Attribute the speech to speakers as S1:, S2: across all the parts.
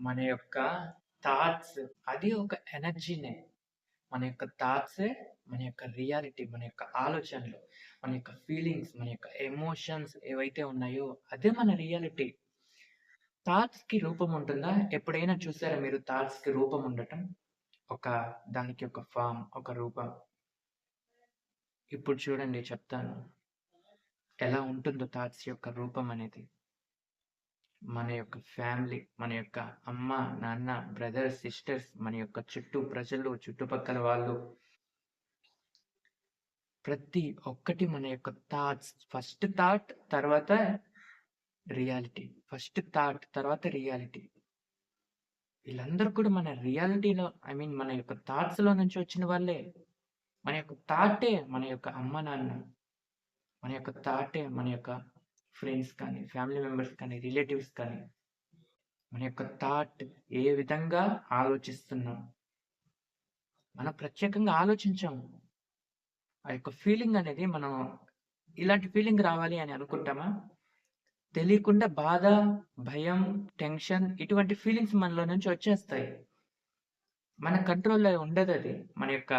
S1: మన యొక్క థాట్స్ అది ఒక ఎనర్జీనే. మన యొక్క థాట్సే మన యొక్క రియాలిటీ. మన యొక్క ఆలోచనలు, మన యొక్క ఫీలింగ్స్, మన యొక్క ఎమోషన్స్ ఏవైతే ఉన్నాయో అదే మన రియాలిటీ. థాట్స్‌కి రూపం ఉంటుందా? ఎప్పుడైనా చూసారా మీరు థాట్స్‌కి రూపం ఉండటం? ఒక దానికి ఒక ఫామ్ ఒక రూపం. ఇప్పుడు చూడండి చెప్తాను. ఎలా ఉంటుందో థాట్స్ యొక్క రూపం అనేది. మన యొక్క ఫ్యామిలీ, మన యొక్క అమ్మ, నాన్న, బ్రదర్స్, సిస్టర్స్, మన యొక్క చుట్టూ ప్రజలు, చుట్టుపక్కల వాళ్ళు ప్రతి ఒక్కటి మన యొక్క థాట్స్. ఫస్ట్ థాట్ తర్వాత రియాలిటీ. ఫస్ట్ థాట్ తర్వాత రియాలిటీ. వీళ్ళందరూ కూడా మన రియాలిటీలో ఐ మీన్ మన యొక్క థాట్స్‌లో నుంచి వచ్చిన వాళ్ళే. మన యొక్క థాటే మన యొక్క అమ్మ, నాన్న. మన యొక్క థాటే మన యొక్క ఫ్రెండ్స్ కానీ, ఫ్యామిలీ మెంబర్స్ కానీ, రిలేటివ్స్ కానీ. మన యొక్క థాట్ ఏ విధంగా ఆలోచిస్తున్నాం. మనం ప్రత్యేకంగా ఆలోచించాము ఆ యొక్క ఫీలింగ్ అనేది మనం ఇలాంటి ఫీలింగ్ రావాలి అని అనుకుంటామా? తెలియకుండా బాధ, భయం, టెన్షన్ ఇటువంటి ఫీలింగ్స్ మనలో నుంచి వచ్చేస్తాయి. మన కంట్రోల్‌లో ఉండదు అది మన యొక్క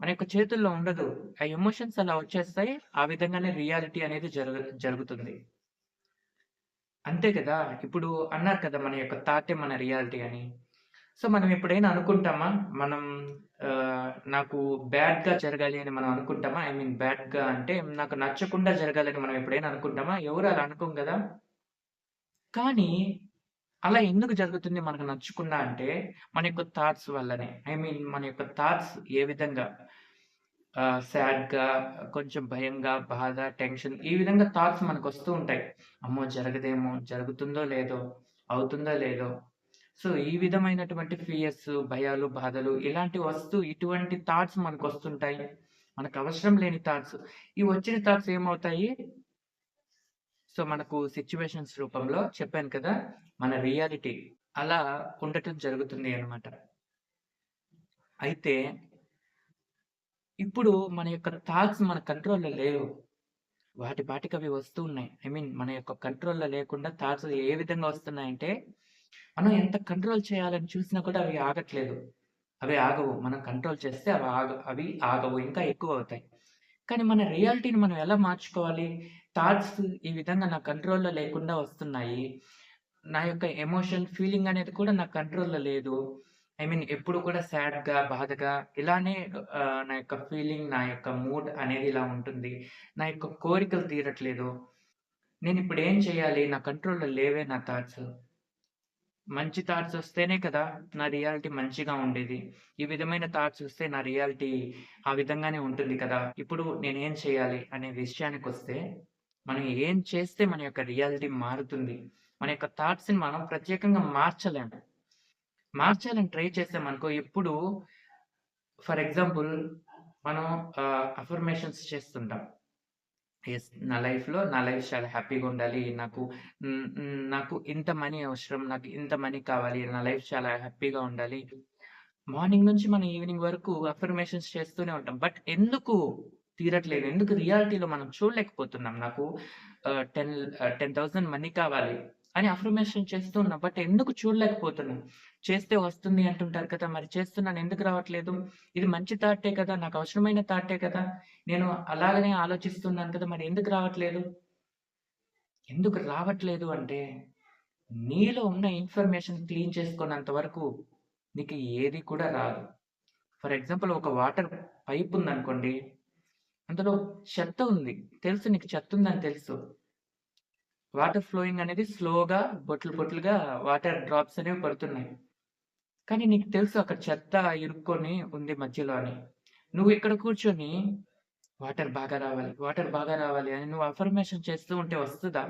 S1: మన యొక్క చేతుల్లో ఉండదు. ఆ ఎమోషన్స్ అలా వచ్చేస్తాయి. ఆ విధంగానే రియాలిటీ అనేది జరుగు జరుగుతుంది. అంతే కదా! ఇప్పుడు అన్నారు కదా! మన యొక్క థాటే మన రియాలిటీ అని. సో, మనం ఎప్పుడైనా అనుకుంటామా? మనం నాకు బ్యాడ్‌గా జరగాలి అని మనం అనుకుంటామా? ఐ మీన్ బ్యాడ్‌గా అంటే నాకు నచ్చకుండా జరగాలని మనం ఎప్పుడైనా అనుకుంటామా? ఎవరు అలా అనుకోం కదా కానీ అలా ఎందుకు జరుగుతుంది మనకు నచ్చకుండా అంటే మన యొక్క థాట్స్ వల్లనే. ఐ మీన్ మన యొక్క థాట్స్ ఏ విధంగా సాడ్‌గా, కొంచెం భయంగా, బాధ, టెన్షన్ ఈ విధంగా థాట్స్ మనకొస్తూ ఉంటాయి. అమ్మో! జరగదేమో, జరుగుతుందో లేదో, అవుతుందో లేదో. సో, ఈ విధమైనటువంటి ఫియర్స్, భయాలు, బాధలు ఇలాంటివి వస్తూ ఇటువంటి థాట్స్ మనకొస్తుంటాయి. మనకు అవసరం లేని థాట్స్. ఈ వచ్చిన థాట్స్ ఏమవుతాయి? సో, మనకు సిచ్యువేషన్స్ రూపంలో చెప్పాను కదా! మన రియాలిటీ అలా ఉండటం జరుగుతుంది అన్నమాట. అయితే ఇప్పుడు మన యొక్క థాట్స్ మన కంట్రోల్‌లో లేవు. వాటి పాటికి అవి వస్తూ ఉన్నాయి. ఐ మీన్ మన యొక్క కంట్రోల్‌లో లేకుండా థాట్స్ ఏ విధంగా వస్తున్నాయంటే, మనం ఎంత కంట్రోల్ చేయాలని చూసినా కూడా అవి ఆగట్లేదు. అవి ఆగవు. మనం కంట్రోల్ చేస్తే అవి ఆగ అవి ఆగవు. ఇంకా ఎక్కువ అవుతాయి కానీ మన రియాలిటీని మనం ఎలా మార్చుకోవాలి? థాట్స్ ఈ విధంగా నా కంట్రోల్‌లో లేకుండా వస్తున్నాయి. నా యొక్క ఎమోషన్, ఫీలింగ్ అనేది కూడా నా కంట్రోల్‌లో లేదు. ఐ మీన్ ఎప్పుడు కూడా సాడ్‌గా, బాధగా ఇలానే నా యొక్క ఫీలింగ్, నా యొక్క మూడ్ అనేది ఇలా ఉంటుంది. నా యొక్క కోరికలు తీరట్లేదు. నేను ఇప్పుడు ఏం చేయాలి? నా కంట్రోల్‌లో లేవే నా థాట్స్. మంచి థాట్స్ వస్తేనే కదా! నా రియాలిటీ మంచిగా ఉండేది. ఈ విధమైన థాట్స్ వస్తే నా రియాలిటీ ఆ విధంగానే ఉంటుంది కదా! ఇప్పుడు నేనేం చేయాలి? అనే విషయానికి వస్తే మనం ఏం చేస్తే మన యొక్క రియాలిటీ మారుతుంది. మన యొక్క థాట్స్‌ని మనం ప్రత్యేకంగా మార్చలేము. మార్చాలని ట్రై చేసామనుకో ఎప్పుడు ఫర్ ఎగ్జాంపుల్ మనం అఫర్మేషన్స్ చేస్తుంటాం. ఎస్ నా లైఫ్‌లో నా లైఫ్ చాలా హ్యాపీగా ఉండాలి. నాకు నాకు ఇంత మనీ అవసరం. నాకు ఇంత మనీ కావాలి. నా లైఫ్ చాలా హ్యాపీగా ఉండాలి. మార్నింగ్ నుంచి మనం ఈవినింగ్ వరకు అఫర్మేషన్స్ చేస్తూనే ఉంటాం. బట్ ఎందుకు తీరట్లేదు? ఎందుకు రియాలిటీలో మనం చూడలేకపోతున్నాం? నాకు 10 ఆహ్, 10,000 మనీ కావాలి అని అఫర్మేషన్ చేస్తూ ఉన్నాం. బట్ ఎందుకు చూడలేకపోతున్నాం? చేస్తే వస్తుంది అంటుంటారు కదా! మరి చేస్తున్నాను ఎందుకు రావట్లేదు? ఇది మంచి థాటే కదా! నాకు అవసరమైన థాటే కదా! నేను అలాగనే ఆలోచిస్తున్నాను కదా! మరి ఎందుకు రావట్లేదు? ఎందుకు రావట్లేదు అంటే, నీలో ఉన్న ఇన్ఫర్మేషన్ క్లీన్ చేసుకోనంత వరకు నీకు ఏది కూడా రాదు. ఫర్ ఎగ్జాంపుల్ ఒక వాటర్ పైప్ ఉందనుకోండి. అందులో చెత్త ఉంది. తెలుసు నీకు చెత్త ఉందని తెలుసు. వాటర్ ఫ్లోయింగ్ అనేది స్లోగా బొట్లు బొట్లుగా వాటర్ డ్రాప్స్ అనేవి పడుతున్నాయి. కానీ నీకు తెలుసు అక్కడ చెత్త ఇరుక్కొని ఉంది మధ్యలో అని. నువ్వు ఇక్కడ కూర్చొని వాటర్ బాగా రావాలి, వాటర్ బాగా రావాలి అని నువ్వు అఫర్మేషన్ చేస్తూ ఉంటే వస్తుందా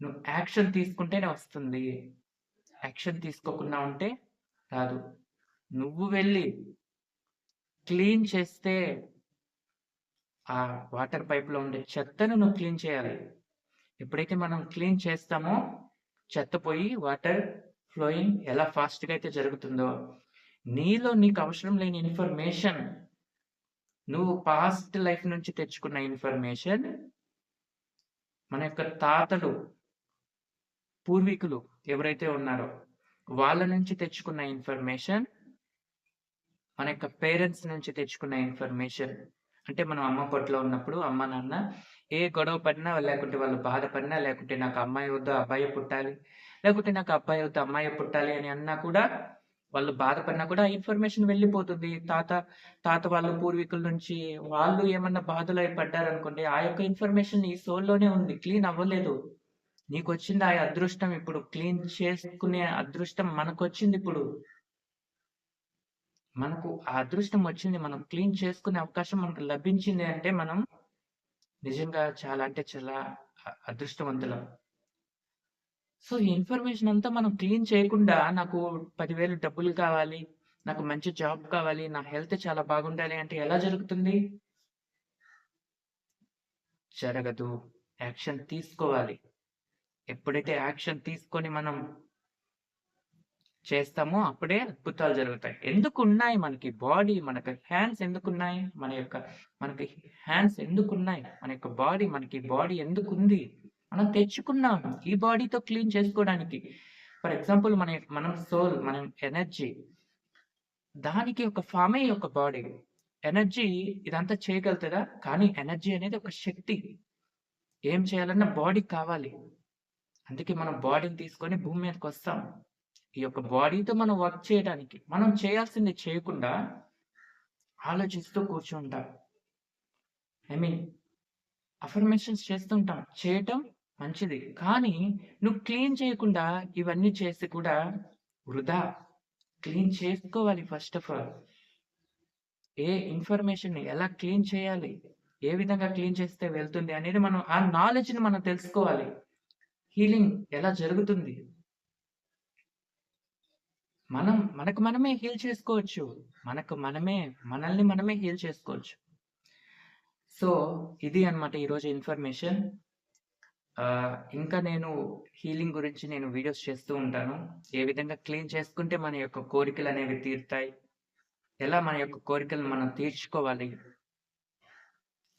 S1: నువ్వు యాక్షన్ తీసుకుంటేనే వస్తుంది. యాక్షన్ తీసుకోకుండా ఉంటే రాదు. నువ్వు వెళ్ళి క్లీన్ చేస్తే ఆ వాటర్ పైప్‌లో ఉండే చెత్తను నువ్వు క్లీన్ చేయాలి. ఎప్పుడైతే మనం క్లీన్ చేస్తామో చెత్త పోయి వాటర్ ఫ్లోయింగ్ ఎలా ఫాస్ట్‌గా అయితే జరుగుతుందో, నీలో నీకు అవసరం లేని ఇన్ఫర్మేషన్ నువ్వు పాస్ట్ లైఫ్ నుంచి తెచ్చుకున్న ఇన్ఫర్మేషన్ మన యొక్క తాతలు, పూర్వీకులు ఎవరైతే ఉన్నారో వాళ్ళ నుంచి తెచ్చుకున్న ఇన్ఫర్మేషన్ మన యొక్క పేరెంట్స్ నుంచి తెచ్చుకున్న ఇన్ఫర్మేషన్ అంటే మనం అమ్మ పొట్టులో ఉన్నప్పుడు అమ్మ నాన్న ఏ గొడవ పడినా లేకుంటే వాళ్ళు బాధపడినా లేకుంటే నాకు అమ్మాయి వద్దు అబ్బాయి పుట్టాలి లేకుంటే నాకు అబ్బాయి వద్దు అమ్మాయి పుట్టాలి అని అన్నా కూడా వాళ్ళు బాధపడినా కూడా ఇన్ఫర్మేషన్ వెళ్ళిపోతుంది. తాత తాత వాళ్ళ పూర్వీకుల నుంచి వాళ్ళు ఏమన్నా బాధలు అయి పడ్డారనుకోండి ఆ యొక్క ఇన్ఫర్మేషన్ ఈ సోల్లోనే ఉంది క్లీన్ అవ్వలేదు. నీకు వచ్చింది ఆ అదృష్టం ఇప్పుడు క్లీన్ చేసుకునే అదృష్టం మనకు వచ్చింది ఇప్పుడు. మనకు ఆ అదృష్టం వచ్చింది. మనం క్లీన్ చేసుకునే అవకాశం మనకు లభించింది అంటే మనం నిజంగా చాలా అంటే చాలా అదృష్టవంతులం. సో ఈ ఇన్ఫర్మేషన్ అంతా మనం క్లీన్ చేయకుండా నాకు పదివేలు డబ్బులు కావాలి నాకు మంచి జాబ్ కావాలి నా హెల్త్ చాలా బాగుండాలి అంటే ఎలా జరుగుతుంది? జరగదు. యాక్షన్ తీసుకోవాలి. ఎప్పుడైతే యాక్షన్ తీసుకొని మనం చేస్తామో అప్పుడే అద్భుతాలు జరుగుతాయి. ఎందుకు ఉన్నాయి మనకి బాడీ మనకి హ్యాండ్స్ ఎందుకు ఉన్నాయి మన యొక్క మనకి హ్యాండ్స్ ఎందుకు ఉన్నాయి మన యొక్క బాడీ మనకి బాడీ ఎందుకుంది? మనం తెచ్చుకున్నాం ఈ బాడీతో క్లీన్ చేసుకోవడానికి. ఫర్ ఎగ్జాంపుల్ మన మనం సోల్ మనం ఎనర్జీ దానికి ఒక ఫామే ఒక బాడీ. ఎనర్జీ ఇదంతా చేయగలుగుతుందా? కానీ ఎనర్జీ అనేది ఒక శక్తి. ఏం చేయాలన్నా బాడీ కావాలి. అందుకే మనం బాడీని తీసుకొని భూమి మీదకి వస్తాం. ఈ యొక్క బాడీతో మనం వర్క్ చేయడానికి మనం చేయాల్సింది చేయకుండా ఆలోచిస్తూ కూర్చుంటాం. ఐ మీన్ అఫర్మేషన్స్ చేస్తుంటాం. చేయటం మంచిది. కానీ నువ్వు క్లీన్ చేయకుండా ఇవన్నీ చేసి కూడా వృధా. క్లీన్ చేసుకోవాలి ఫస్ట్ ఆఫ్ ఆల్ ఏ ఇన్ఫర్మేషన్ ఎలా క్లీన్ చేయాలి? ఏ విధంగా క్లీన్ చేస్తే వెళ్తుంది అనేది మనం ఆ నాలెడ్జ్ని మనం తెలుసుకోవాలి. హీలింగ్ ఎలా జరుగుతుంది? మనం మనకు మనమే హీల్ చేసుకోవచ్చు. మనకు మనమే మనల్ని మనమే హీల్ చేసుకోవచ్చు. సో ఇది అన్నమాట ఈరోజు ఇన్ఫర్మేషన్ ఇంకా నేను హీలింగ్ గురించి నేను వీడియోస్ చేస్తూ ఉంటాను. ఏ విధంగా క్లీన్ చేసుకుంటే మన యొక్క కోరికలు అనేవి తీరుతాయి? ఎలా మన యొక్క కోరికలు మనం తీర్చుకోవాలి?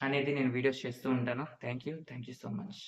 S1: అనేది నేను వీడియోస్ చేస్తూ ఉంటాను. Thank you thank you so much